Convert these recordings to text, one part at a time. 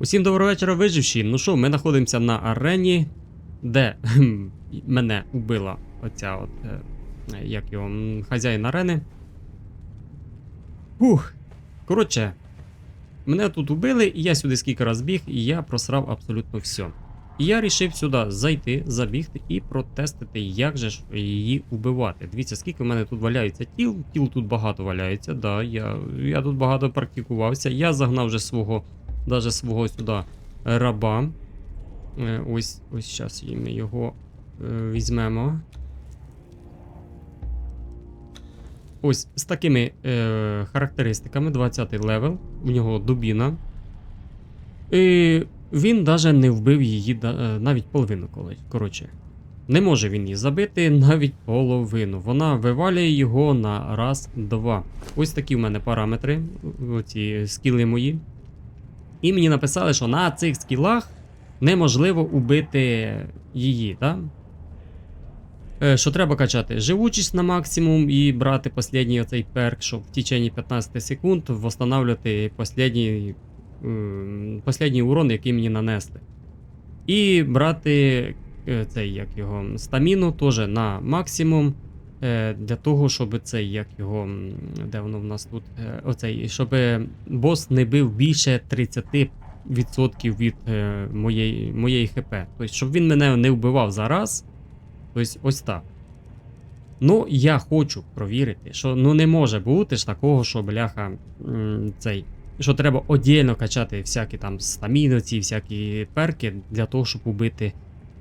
Усім доброго вечора, виживші. Ну що, ми знаходимося на арені, де мене убила оця от, е, як його, хазяїн арени. Ух. Коротше, мене тут убили, і я сюди скільки раз біг, і я просрав абсолютно все. І я рішив сюди зайти, забігти і протестити, як же ж її убивати. Дивіться, скільки в мене тут валяється тіл. Тіл тут багато валяється. Да, я, я тут багато практикувався. Я загнав вже свого, даже свого сюди раба. Е, Ось ось зараз ми його е, візьмемо. Ось з такими е, характеристиками 20 левел. У нього дубіна. І він навіть не вбив її е, навіть половину коротше. Не може він її забити навіть половину. Вона вивалює його на раз-два. Ось такі в мене параметри, оці скіли мої. І мені написали, що на цих скілах неможливо убити її, так? Е, Що треба качати? Живучість на максимум і брати останній оцей перк, щоб в течение 15 секунд восстанавливати останній, останній урон, який мені нанесли. І брати е, цей, як його, стаміну теж на максимум. Е, Для того, щоб цей, як його, де воно в нас тут, е, оцей, щоб бос не бив більше 30% від е, моєї, моєї хп. Тобто, щоб він мене не вбивав зараз. Тобто, ось так. Ну, я хочу провірити, що ну не може бути ж такого, що бляха цей. Що треба отдельно качати всякі там стаміни, ці всякі перки для того, щоб убити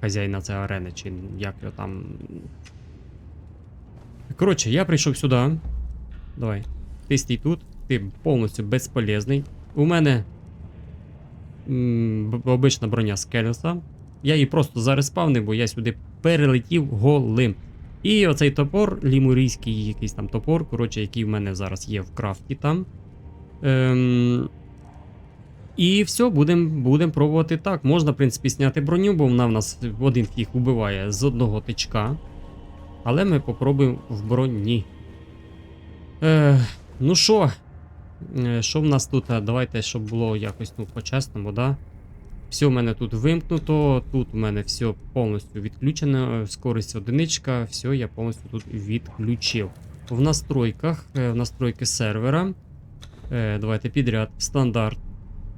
хазяїна цієї арени, чи як його там. Коротше, я прийшов сюди. Давай. Ти стій тут, ти повністю безполезний. У мене обична броня скелеса. Я її просто зареспавнив, бо я сюди перелетів голим. І оцей топор, лімурійський якийсь там топор, коротше, який в мене зараз є в крафті там. Ем... І все, будемо будем пробувати так. Можна, в принципі, зняти броню, бо вона в нас один фіг убиває з одного тичка. Але ми попробуємо в броні. Е, ну що, Е, що в нас тут? Давайте, щоб було якось ну, по-чесному, да? Все в мене тут вимкнуто, тут у мене все повністю відключено, е, скорість одиничка, все я повністю тут відключив. В настройках, е, в настройки сервера. е, Давайте підряд. Стандарт.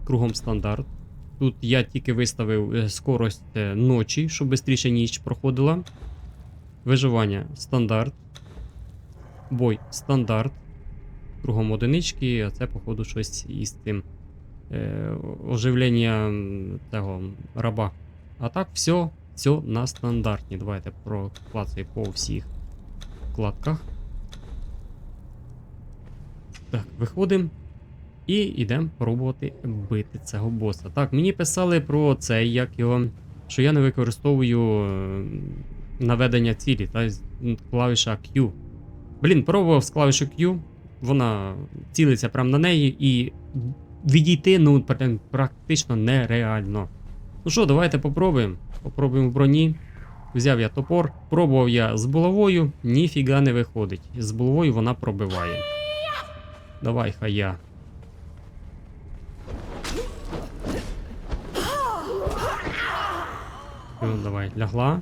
Кругом стандарт. Тут я тільки виставив е, скорость е, ночі, щоб швидше ніч проходила. Виживання стандарт. Бой стандарт. Кругом одинички, а це, походу, щось із тим е, оживлення цього раба. А так, все, все на стандартні. Давайте проклацаю по всіх вкладках. Так, виходимо. І йдемо пробувати бити цього боса. Так, мені писали про це, як його. Що я не використовую наведення цілі, та клавіша Q. Блін, пробував з клавішу Q, вона цілиться прямо на неї і відійти ну, практично нереально. Ну що, давайте попробуємо. Попробуємо в броні. Взяв я топор, пробував я з булавою, ніфіга не виходить. З булавою вона пробиває. Давай, хай я. Ну, давай, лягла.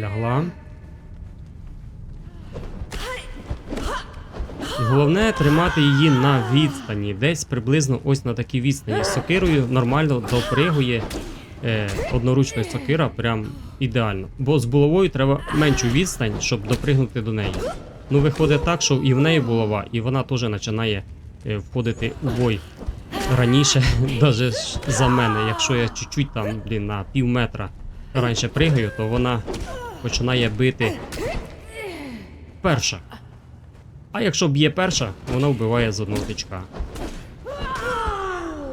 Лягла. Головне тримати її на відстані, десь приблизно ось на такій відстані. З сокирою нормально допригує е, одноручна сокира, прям ідеально. Бо з булавою треба меншу відстань, щоб допригнути до неї. Ну, виходить так, що і в неї булава, і вона теж починає е, входити у бой раніше, навіть за мене. Якщо я чуть-чуть там, блін, на пів метра раніше пригаю, то вона починає бити перша. А якщо б'є перша, вона вбиває з одного тичка.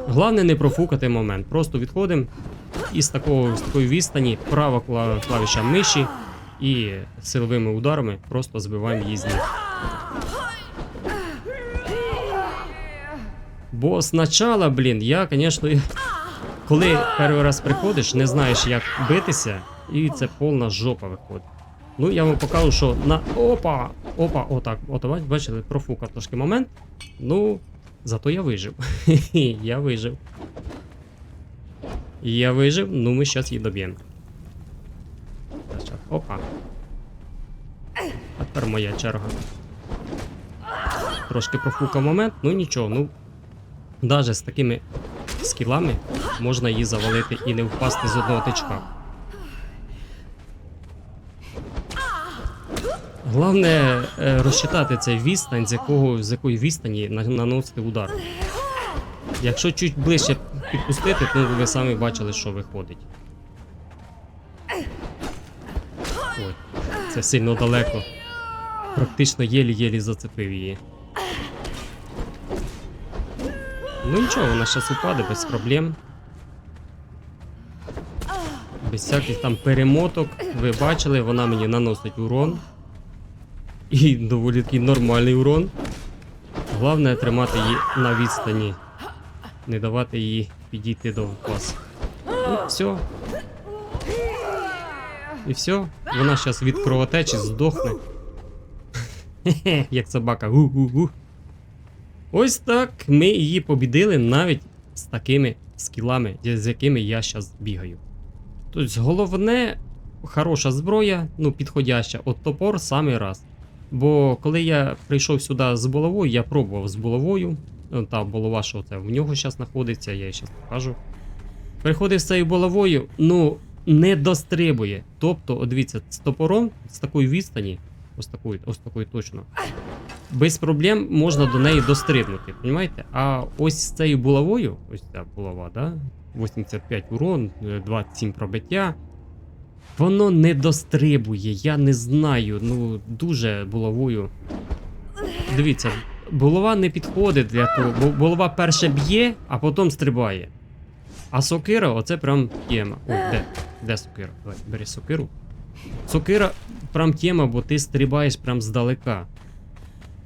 Головне не профукати момент. Просто відходимо і з такого з такої відстані права клавіша миші і силовими ударами просто збиваємо її з ніг. Бо спочатку, блін, я, звісно, коли перший раз приходиш, не знаєш, як битися, і це повна жопа виходить. Ну, я вам покажу, що на. Опа! Опа, отак. От, бачили, профукав трошки момент. Ну, Зато я вижив. я вижив. Я вижив, ну ми зараз її доб'ємо. Опа. А тепер моя черга. Трошки профукав момент, ну нічого, ну. Даже з такими скілами можна її завалити і не впасти з одного тичка. Головне е, розчитати цей відстань, з якого з якої відстані наносити удар. Якщо чуть ближче підпустити, то ви самі бачили, що виходить. Ой, це сильно далеко. Практично єлі-єлі зацепив її. Ну нічого, вона зараз упаде без проблем. Без всяких там перемоток. Ви бачили, вона мені наносить урон. І доволі такий нормальний урон. Головне тримати її на відстані. Не давати їй підійти до вас. Ну, все. І все. Вона зараз від кровотечі здохне. Хе-хе, як собака. Гу-гу-гу. Ось так ми її побідили навіть з такими скілами, з якими я зараз бігаю. Тобто головне хороша зброя, ну підходяща, от топор самий раз. Бо коли я прийшов сюди з булавою, я пробував з булавою. Та булава, що це в нього зараз знаходиться, я їй зараз покажу. Приходив з цією булавою, ну, не дострибує. Тобто, от дивіться, з топором, з такої відстані, ось такої, ось такої точно. Без проблем можна до неї дострибнути, розумієте? А ось з цією булавою, ось ця булава, да? 85 урон, е, 27 пробиття. Воно не дострибує, я не знаю. Ну, дуже булавою. Дивіться, булава не підходить для того, бо булава перше б'є, а потім стрибає. А сокира, оце прям тема. Ой, де? Де сокира? Давай, бери сокиру. Сокира прям тема, бо ти стрибаєш прям здалека.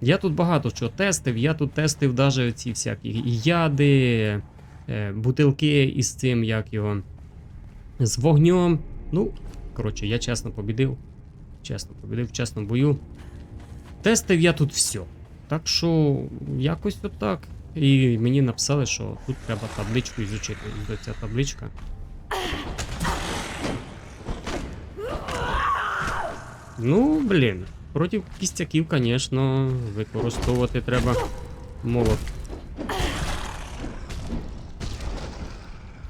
Я тут багато чого тестив, я тут тестив даже ці всякі яди, е, бутилки із цим, як його. З вогнем. Ну, коротше, я чесно побідив. Чесно побідив в чесному бою. Тестив я тут все. Так що, якось отак. І мені написали, що тут треба табличку ізучити. Ось ця табличка. Ну, блін. Проти кістяків, звісно, використовувати треба молот.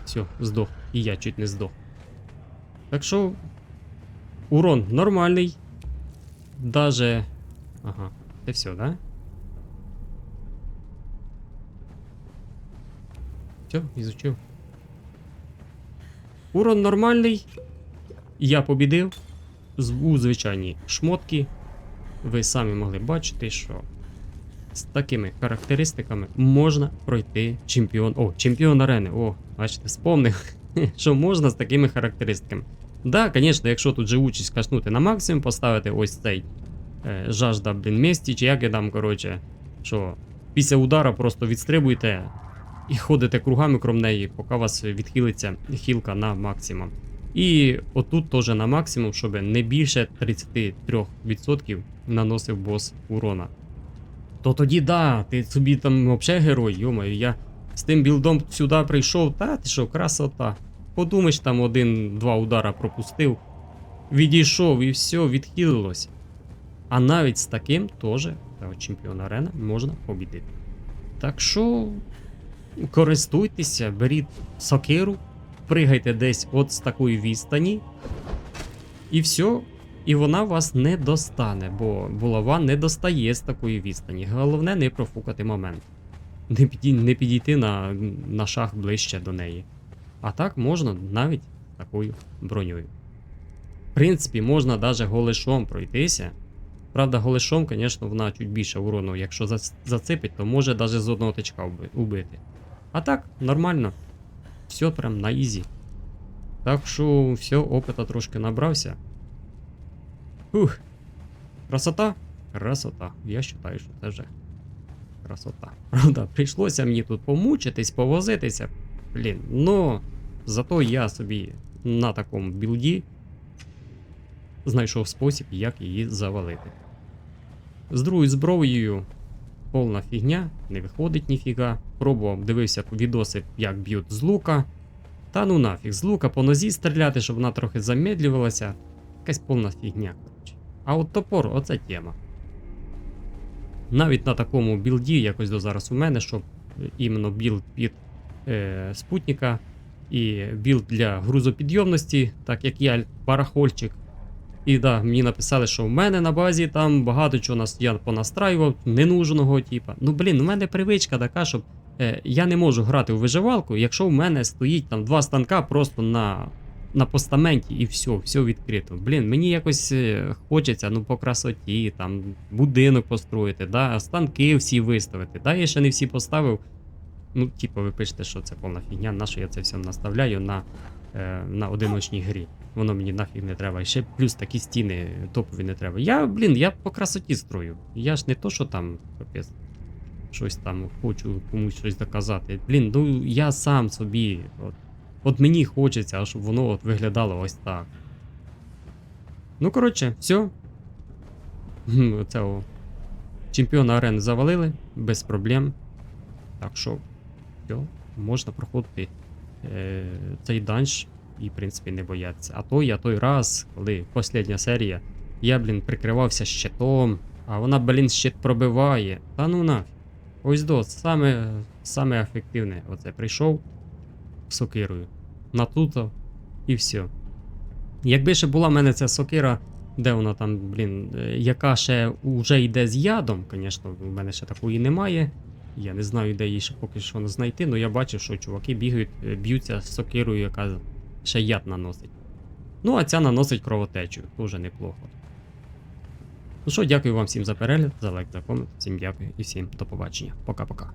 Все, здох. І я чуть не здох. Так що. Урон нормальний. Даже. Ага, це все, да? Все, изучив. Урон нормальний. Я побідив. У звичайні шмотки. Ви самі могли бачити, що з такими характеристиками можна пройти чемпіон. О, чемпіон арени. О, бачите, спомнив, що можна з такими характеристиками. Да, звісно, якщо тут живучість качнути на максимум, поставити ось цей е, жажда, блін, місті, чи як я там, коротше, що після удара просто відстрибуєте і ходите кругами крім неї, поки вас відхилиться хілка на максимум. І отут теж на максимум, щоб не більше 33% наносив бос урона. То тоді да, ти собі там взагалі герой, йомаю, я з тим білдом сюди прийшов, та ти що, красота. Подумаєш, там один-два удара пропустив, відійшов і все, відхилилось. А навіть з таким теж чемпіон арена можна побідити. Так що користуйтеся, беріть сокиру, пригайте десь от з такої відстані, і все. І вона вас не достане, бо булава не достає з такої відстані. Головне не профукати момент. Не, не підійти на, на шаг ближче до неї. А так можна навіть такою броньою. В принципі, можна навіть голишом пройтися. Правда, голишом, звісно, вона чуть більше урону. Якщо зацепить, то може навіть з одного тичка убити. А так, нормально. Все прям на ізі. Так що все, опита трошки набрався. Фух. Красота? Красота. Я вважаю, що це вже красота. Правда, прийшлося мені тут помучитись, повозитися. Блін, ну зато я собі на такому білді знайшов спосіб, як її завалити. З другою зброєю повна фігня, не виходить ніфіга. Пробував, дивився відоси, як б'ють з лука. Та ну нафіг, з лука по нозі стріляти, щоб вона трохи замедлювалася. Якась повна фігня, коротше. А от топор, оце тема. Навіть на такому білді, якось до зараз у мене, щоб іменно білд під е, спутника і білд для грузопідйомності, так як я барахольчик. І да, мені написали, що в мене на базі там багато чого нас я понастраював, ненужного, типа. Ну блін, у мене привичка така, щоб е, я не можу грати у виживалку, якщо в мене стоїть там два станка просто на, на постаменті і все, все відкрито. Блін, мені якось е, хочеться, ну, по красоті, там, будинок построїти, да, станки всі виставити. Да, я ще не всі поставив. Ну, типу, ви пишете, що це повна фігня, на що я це все наставляю на, е, на одиночній грі. Воно мені нафіг не треба. І ще плюс такі стіни топові не треба. Я, блін, я по красоті строю. Я ж не то, що там капець. Щось там хочу комусь щось доказати. Блін, ну я сам собі. От, от мені хочеться, щоб воно от виглядало ось так. Ну, коротше, все. Це. Чемпіона арени завалили без проблем. Так що, все, можна проходити е, цей данж і, в принципі, не боятися. А то я той раз, коли остання серія, я, блін, прикривався щитом, а вона, блін, щит пробиває. Та ну нафіг. Ось до, саме, саме ефективне. Оце прийшов сокирою. Натутав і все. Якби ще була в мене ця сокира, де вона там, блін, е, яка ще вже йде з ядом, звісно, в мене ще такої немає. Я не знаю, де її ще поки що знайти, але я бачив, що чуваки бігають, е, б'ються з сокирою, яка ще яд наносить. Ну, а ця наносить кровотечу, дуже неплохо. Ну що, дякую вам всім за перегляд, за лайк, за комент. Всім дякую і всім до побачення. Пока-пока.